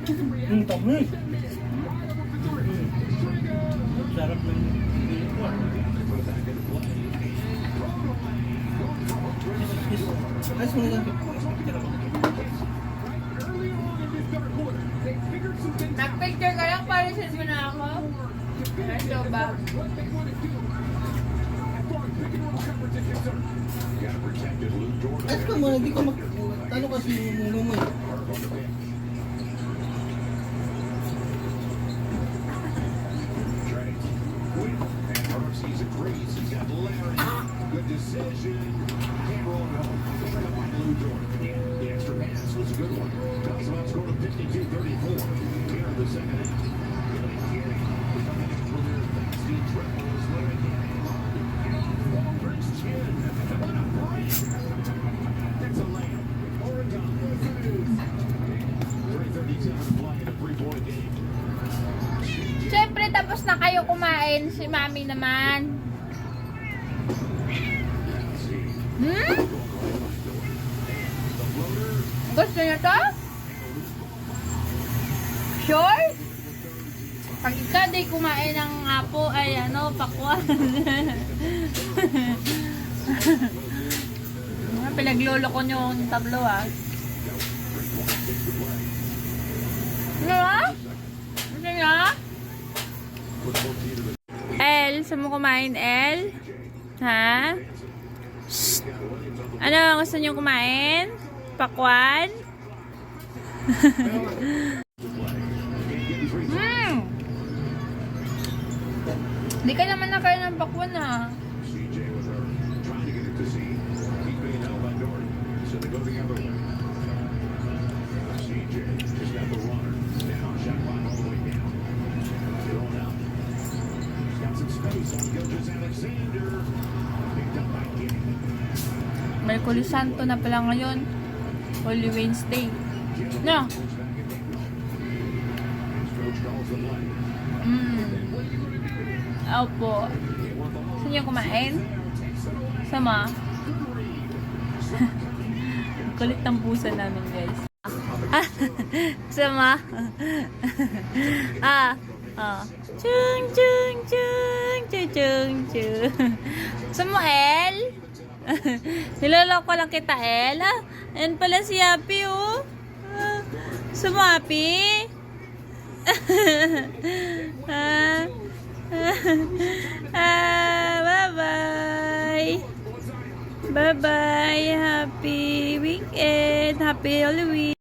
Ang tamis. Sarap ng Ayos mo na lang. Nag-picture ka lang para send mo na ako. Ano ba? Ayos ka muna, hindi ka mag... Talo kasi yung ulo mo eh. Good decision. Home. Straight up on Lou Dort. The extra pass was a good one. Talks about scoring 52-34 here in the second half. Billy Kearney becoming a career fast. He triples Larry Cannon. Brings chin. What a break. That's a layup. Oregon. 337 to play in a three-point game. Siyempre, tapos na kayo kumain. Si mami naman. Hmm? Gusto niyo to? Sure? Pag ikaw di kumain ng apo, ay ano, pakwan. Ah, Pinaglolo ko niyo yung tablo ah. Ano ah? Gusto niyo? El, saan mo kumain, El? Ha? Shh. Ano, gusto niyo kumain? Pakwan? hmm. Hindi ka naman nakain ng pakwan, ha? Alexander. Picked up by Giddy. Merkulis Santo na pala ngayon. Holy Wednesday. No. Coach calls the play. Mm. Opo. Gusto niyo kumain? Sama? Kulit ng pusa namin, guys. Sama? ah, ah. Chung, chung, chung, chung, chung, chung. Samuel? Niloloko lang kita, El. Ah, ayan pala si Happy, oh. Sumapi? ah, ah, bye-bye. Bye-bye. Happy weekend. Happy Halloween.